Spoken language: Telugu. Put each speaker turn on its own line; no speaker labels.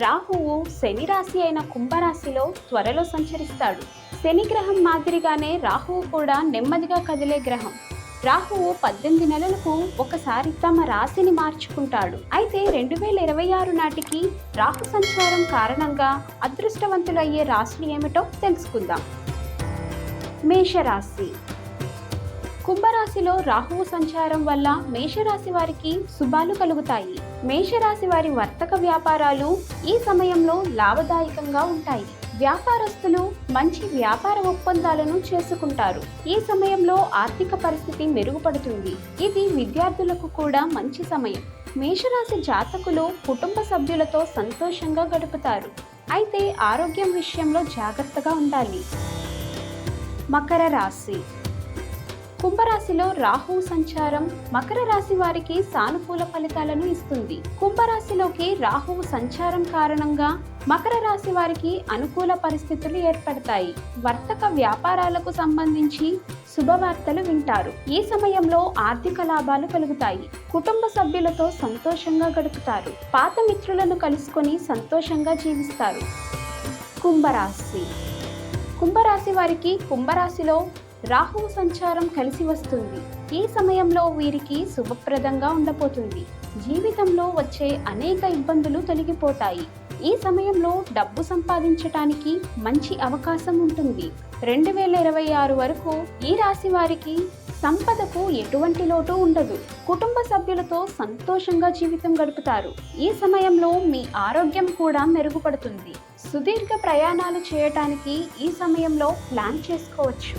రాహువు శని రాశి అయిన కుంభరాశిలో త్వరలో సంచరిస్తాడు. శని గ్రహం మాదిరిగానే రాహువు కూడా నెమ్మదిగా కదిలే గ్రహం. రాహువు పద్దెనిమిది నెలలకు ఒకసారి తమ రాశిని మార్చుకుంటాడు. అయితే రెండు వేల ఇరవై ఆరు నాటికి రాహు సంచారం కారణంగా అదృష్టవంతులయ్యే రాశులు ఏమిటో తెలుసుకుందాం. మేషరాశి. కుంభరాశిలో రాహువు సంచారం వల్ల మేషరాశి వారికి శుభాలు కలుగుతాయి. మేషరాశి వారి వర్తక వ్యాపారాలు ఈ సమయంలో లాభదాయకంగా ఉంటాయి. వ్యాపారస్తులు మంచి వ్యాపార ఒప్పందాలను చేసుకుంటారు. ఈ సమయంలో ఆర్థిక పరిస్థితి మెరుగుపడుతుంది. ఇది విద్యార్థులకు కూడా మంచి సమయం. మేషరాశి జాతకులు కుటుంబ సభ్యులతో సంతోషంగా గడుపుతారు. అయితే ఆరోగ్యం విషయంలో జాగ్రత్తగా ఉండాలి. మకర రాశి కుంభరాశిలో రాహు సంచారం మకర రాశి వారికి సానుకూల ఫలితాలను ఇస్తుంది. కుంభరాశిలోకి రాహువు సంచారం కారణంగా మకర రాశి వారికి అనుకూల పరిస్థితులు ఏర్పడతాయి. వర్తక వ్యాపారాలకు సంబంధించి శుభవార్తలు వింటారు. ఈ సమయంలో ఆర్థిక లాభాలు కలుగుతాయి. కుటుంబ సభ్యులతో సంతోషంగా గడుపుతారు. పాత మిత్రులను కలుసుకొని సంతోషంగా జీవిస్తారు. కుంభరాశి. కుంభరాశి వారికి కుంభరాశిలో రాహువు సంచారం కలిసి వస్తుంది. ఈ సమయంలో వీరికి శుభప్రదంగా ఉండబోతుంది. జీవితంలో వచ్చే అనేక ఇబ్బందులు తొలగిపోతాయి. ఈ సమయంలో డబ్బు సంపాదించటానికి మంచి అవకాశం ఉంటుంది. రెండు వేల ఇరవై ఆరు వరకు ఈ రాశి వారికి సంపదకు ఎటువంటి లోటు ఉండదు. కుటుంబ సభ్యులతో సంతోషంగా జీవితం గడుపుతారు. ఈ సమయంలో మీ ఆరోగ్యం కూడా మెరుగుపడుతుంది. సుదీర్ఘ ప్రయాణాలు చేయటానికి ఈ సమయంలో ప్లాన్ చేసుకోవచ్చు.